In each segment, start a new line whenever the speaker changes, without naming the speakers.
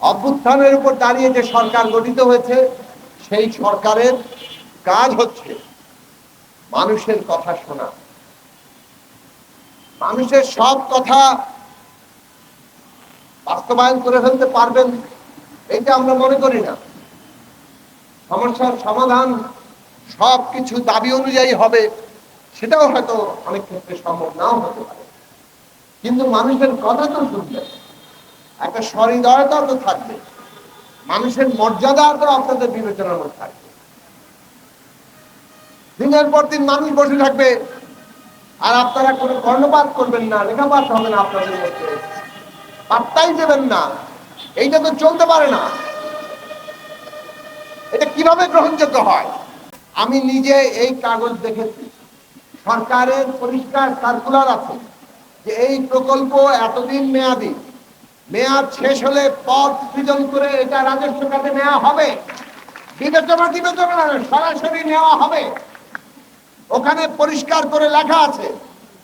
অভ্যুত্থানের উপর দাঁড়িয়ে যে সরকার গঠিত হয়েছে, সেই সরকারের কাজ হচ্ছে মানুষের কথা শোনা। মানুষের সব কথা বাস্তবায়ন করে ফেলতে পারবেন, এটা আমরা মনে করি না। সমস্যার সমাধান সব কিছু দাবি অনুযায়ী হবে, সেটাও হয়তো অনেক ক্ষেত্রে সম্ভব নাও হতে পারে। কিন্তু মানুষের কথা তো শুনবে একটা সহৃদয়তা তো থাকবে। মানুষের মর্যাদা তো আপনাদের বিবেচনার মধ্যে থাকবে। দিনের পর দিন মানুষ বসে থাকবে, আর আপনারা কোনো কর্ণপাত করবেন না, লেখাপাত হবে না আপনাদের মধ্যে। পাত্তাই দেবেন না। এইটা তো চলতে পারে না। এটা কীভাবে গ্রহণযোগ্য হয়? আমি নিজে এই কাগজ দেখেছি। সরকারের পরিষ্কার সার্কুলার আছে যে এই প্রকল্প এতদিন মেয়াদি। মেয়াদ শেষ হলে পদ সৃজন করে এটা রাজস্ব খাতে নেওয়া হবে। বিবেচনা বিবেচনা সরাসরি নেওয়া হবে। ওখানে পরিষ্কার করে লেখা আছে,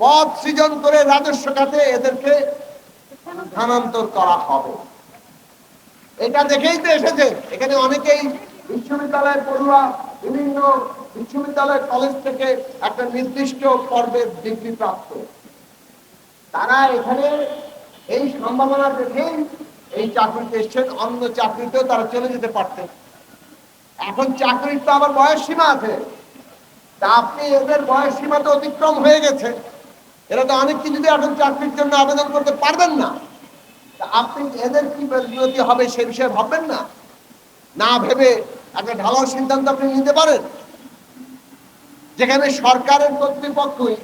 পদ সৃজন করে রাজস্ব খাতে এদেরকে স্থানান্তর করা হবে। এটা দেখেই তো এসেছে, এখানে অনেকেই বিশ্ববিদ্যালয়ের পড়ুয়া, বিভিন্ন বিশ্ববিদ্যালয় কলেজ থেকে একটা নির্দিষ্ট পর্বের ডিগ্রি প্রাপ্ত। তারা এখানে এই সম্ভাবনা দেখেই এই চাকরিতে এসছেন, অন্য চাকরিতেও তারা চলে যেতে পারতেন। এখন চাকরির তো আবার বয়স সীমা আছে। তা আপনি এদের বয়স সীমা তো অতিক্রম হয়ে গেছে। এরা তো অনেক কিছুতে এখন চাকরির জন্য আবেদন করতে পারবেন না। আপনি এদের কি বিরতি হবে সে বিষয়ে ভাববেন না? না ভেবে একটা ঢালাও সিদ্ধান্ত আপনি নিতে পারেন। যেখানে সরকারের কর্তৃপক্ষই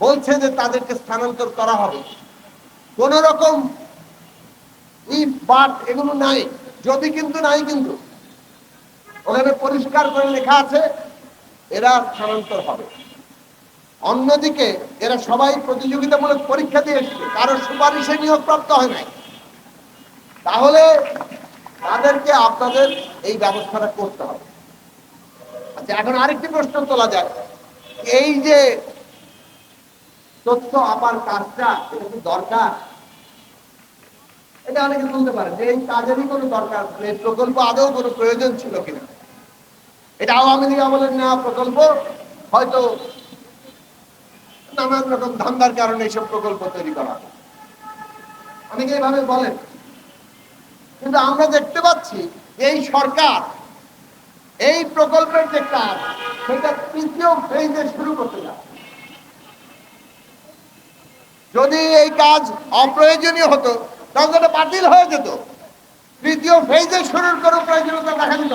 বলছে যে তাদেরকে স্থানান্তর করা হবে। কোন রকম ইফ এগুলো নাই। যদি কিন্তু নাই কিন্তু। ওখানে পরিষ্কার করে লেখা আছে, এরা স্থানান্তর হবে। অন্যদিকে এরা সবাই প্রতিযোগিতামূলক পরীক্ষা দিয়ে এসছে। কারও সুপারিশে নিয়োগ প্রাপ্ত হয় নাই। তাহলে তাদেরকে আপনাদের এই ব্যবস্থাটা করতে হবে। আচ্ছা এখন আরেকটি প্রশ্ন তোলা যায় এই যে তথ্য আবার কাজটা, এটা কি দরকার? এটা অনেকে বলতে পারে যে এই কাজেরই কোনো দরকার এই প্রকল্প আদৌ কোনো প্রয়োজন ছিল কিনা? এটা আওয়ামী লীগ আমলের নেওয়া প্রকল্প, হয়তো নানান রকম ধান্দার কারণে এইসব প্রকল্প তৈরি করা অনেকে এইভাবে বলেন। কিন্তু আমরা দেখতে পাচ্ছি এই সরকার এই প্রকল্পের যে কাজ, সেটা তৃতীয় ফেজে শুরু করতে যাচ্ছে। যদি এই কাজ অপ্রয়োজনীয় হতো, তাহলে এটা বাতিল হয়ে যেত। তৃতীয় ফেজে শুরুর কোনো প্রয়োজনীয়তা দেখা দিত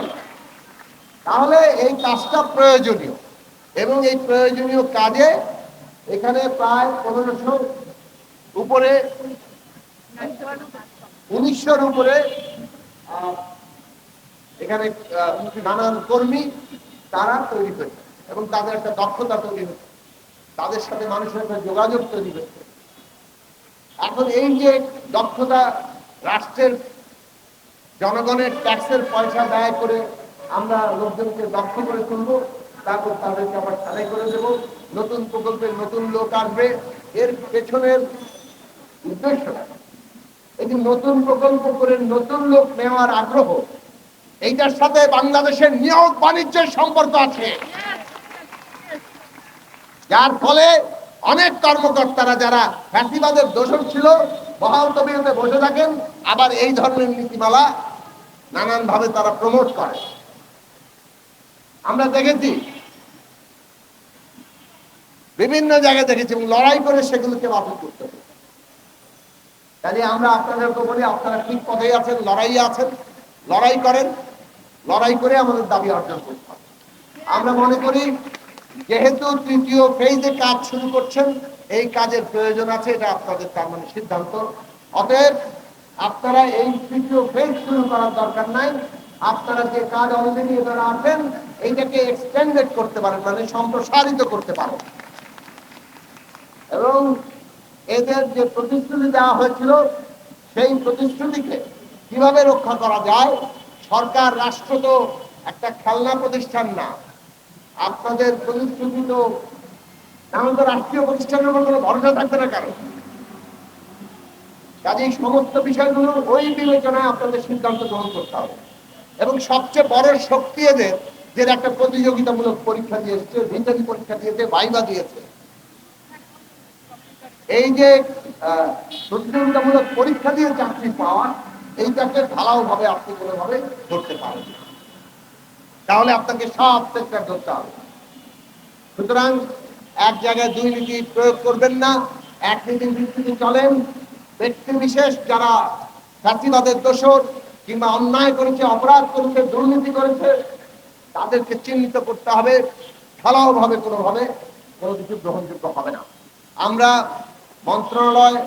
তাহলে এই কাজটা প্রয়োজনীয়। এবং এই প্রয়োজনীয় কাজে এখানে প্রায় পনেরোশো উপরে, উনিশশোর উপরে এখানে নানান কর্মী তারা তৈরি হয়েছে। এবং তাদের একটা দক্ষতা তৈরি হচ্ছে তাদের সাথে মানুষের একটা যোগাযোগ তৈরি হচ্ছে এখন এই যে দক্ষতা রাষ্ট্রের জনগণের ট্যাক্সের পয়সা ব্যয় করে আমরা লোকজনকে দক্ষ করে তুলবো, তারপর তাদেরকে আবার ছাড়াই করে দেবো। নতুন প্রকল্পের নতুন লোক আসবে। এর পেছনের উদ্দেশ্য এটি নতুন প্রকল্প করে নতুন লোক নেওয়ার আগ্রহ, এইটার সাথে বাংলাদেশের নিয়োগ বাণিজ্যের সম্পর্ক আছে। যার ফলে অনেক কর্মকর্তারা যারা ফ্যাসিবাদের দোষর ছিল, বহাল তবিয়তে বসে থাকেন, আবার এই ধরনের নীতিমালা নানান ভাবে তারা প্রমোট করে। আমরা দেখেছি, বিভিন্ন জায়গায় দেখেছি এবং লড়াই করে সেগুলোকে বাতিল করতে হবে কাজে আমরা আপনাদেরকে বলি, আপনারা ঠিক পথে আছেন লড়াই আছেন, লড়াই করেন, লড়াই করে আমাদের দাবি অর্জন করতে আমরা মনে করি যেহেতু তৃতীয় ফেজে কাজ শুরু করছেন, এই কাজের প্রয়োজন আছে, এটা আপনাদের তার মানে সিদ্ধান্ত। অতএব আপনারা এই তৃতীয় ফেজ শুরু করার দরকার নাই। আপনারা যে কাজ অলরেডি এখানে আছেন, এইটাকে এক্সটেন্ডেড করতে পারেন মানে সম্প্রসারিত করতে পারেন। এবং এদের যে প্রতিশ্রুতি দেওয়া হয়েছিল, সেই প্রতিশ্রুতিকে কীভাবে রক্ষা করা যায়? সরকার, রাষ্ট্র তো একটা খেলনা প্রতিষ্ঠান না। আপনাদের প্রতিশ্রুতি তো তাহলে রাষ্ট্রীয় প্রতিষ্ঠানের উপর কোনো ভরসা থাকবে না কারণ কাজে সমস্ত বিষয়গুলো ওই বিবেচনায় আপনাদের সিদ্ধান্ত গ্রহণ করতে হবে। এবং সবচেয়ে বড় শক্তি এদের, যে একটা প্রতিযোগিতামূলক পরীক্ষা দিয়েছে রিটার্ন পরীক্ষা দিয়েছে, ভাইবা দিয়েছে। এই যে প্রতিযোগিতামূলক পরীক্ষা দিয়ে চাকরি পাওয়া, এইটাকে ঢালাও ভাবে আপনি কোনোভাবে করতে পারেন। তাহলে আপনাকে সব সেক্টর ধরতে হবে। সুতরাং এক জায়গায় দুই নীতি প্রয়োগ করবেন না, এক নীতির ভিত্তিতে চলেন। ব্যক্তি বিশেষ যারা জাতিবাদের দোষর কিংবা অন্যায় করেছে, অপরাধ করেছে, দুর্নীতি করেছে, তাদেরকে চিহ্নিত করতে হবে ঢালাও ভাবে কোনোভাবে কোনো কিছু গ্রহণযোগ্য হবে না। আমরা মন্ত্রণালয়,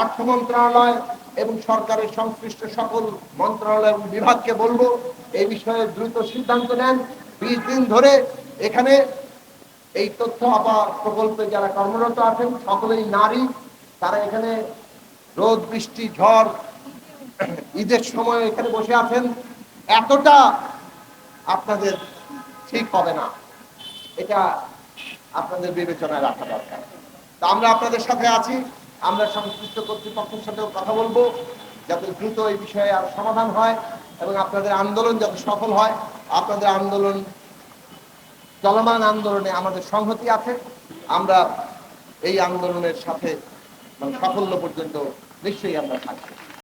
অর্থ মন্ত্রণালয় এবং সরকারের সংশ্লিষ্ট সকল মন্ত্রণালয় এবং বিভাগকে বলব, এই বিষয়ে দ্রুত সিদ্ধান্ত নেন। বিশ দিন ধরে এখানে এই তথ্য আবার প্রকল্পে যারা কর্মরত আছেন, সকলেই নারী, তারা এখানে রোদ, বৃষ্টি, ঝড়, ঈদের সময় এখানে বসে আছেন। এতটা আপনাদের ঠিক হবে না। এটা আপনাদের বিবেচনায় রাখা দরকার। তা আমরা আপনাদের সাথে আছি। আমরা সংশ্লিষ্ট কর্তৃপক্ষের সাথেও কথা বলব, যাতে দ্রুত এই বিষয়ে আর সমাধান হয় এবং আপনাদের আন্দোলন যাতে সফল হয়। আপনাদের আন্দোলন, চলমান আন্দোলনে আমাদের সংহতি আছে। আমরা এই আন্দোলনের সাথে মানে সাফল্য পর্যন্ত নিশ্চয়ই আমরা থাকব।